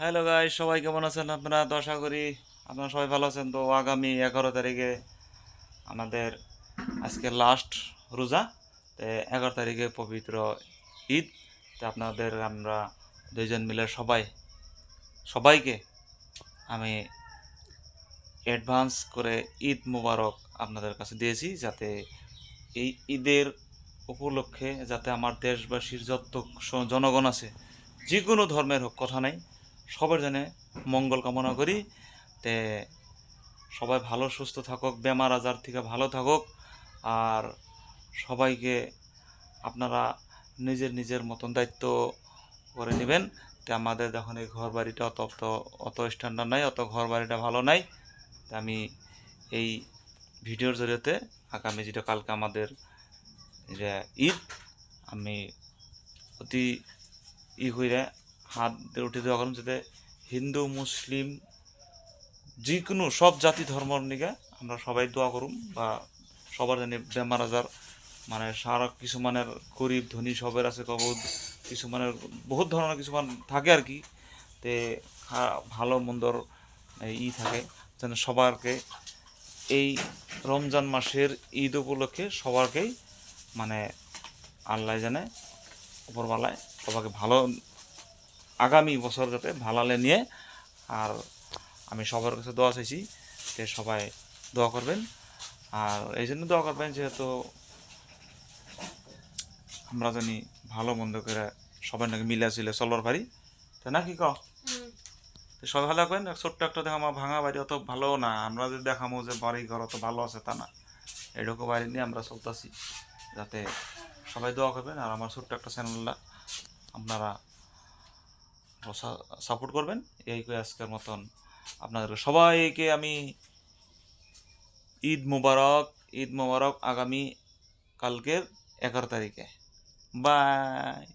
Hello guy সবাই কেমন আছেন আপনারা? তো আশা করি আপনারা সবাই ভালো আছেন। তো আগামী এগারো তারিখে আমাদের আজকে লাস্ট রোজা। তো এগারো তারিখে পবিত্র ঈদ। তো আপনাদের আমরা দুইজন মিলে সবাই, সবাইকে আমি অ্যাডভান্স করে ঈদ মুবারক আপনাদের কাছে দিয়েছি যাতে এই ঈদের উপলক্ষে যাতে আমার দেশবাসীর যত জনগণ আছে, যে কোনো ধর্মের হোক, কথা নাই। সবার জন্য মঙ্গল কামনা করি। তে সবাই ভালো, সুস্থ থাকুক, বেমার আজার থেকে ভালো থাকুক। আর সবাইকে আপনারা নিজের নিজের মতন দায়িত্ব করে নেবেন। তে আমাদের যখন এই ঘর বাড়িটা অত অত অত স্ট্যান্ডার্ড নাই, অত ঘর বাড়িটা ভালো নাই, তা আমি এই ভিডিওর জরিয়তে আগামী যেটা কালকে আমাদের যে ঈদ, আমি অতি ই করে হাত, উঠে দেওয়া করুন যাতে হিন্দু, মুসলিম যে কোনো সব জাতি ধর্মর নিকে আমরা সবাই দোয়া করুম বা সবার জানি বেমার আজার মানে সারা কিছুমানের গরিব, ধনী সবের আছে কব কিছুমানের বহুত ধরনের কিছুমান থাকে আর কি। তে ভালো, মন্দর ই থাকে, যেন সবারকে এই রমজান মাসের ঈদ উপলক্ষে সবারকেই মানে আল্লাহ জানে উপরবালায় সবাইকে ভালো আগামী বছর যাতে ভালালে নিয়ে আর আমি সবার কাছে দোয়া চাইছি যে সবাই দোয়া করবেন। আর এই জন্য দোয়া করবেন যেহেতু আমরা জানি ভালো মন্দ করে সবাই নাকি মিলে ছিলে চলর পারি তাই না কি ক তো সবাই ভালো রাখবেন ছোট্ট একটা দেখা আমার ভাঙা বাড়ি অত ভালো না। আমরা যদি দেখামো যে বাড়ি ঘর অত ভালো আছে তা না। এরকম বাড়ি নিয়ে আমরা চলতেছি। যাতে সবাই দোয়া করবেন। আর আমার ছোট্ট একটা চ্যানেলটা আপনারা সাপোর্ট করবেন। এই করে আজকের মতন আপনাদের সবাইকে আমি ঈদ মুবারক ঈদ মুবারক আগামী কালকের এগারো তারিখে। বাই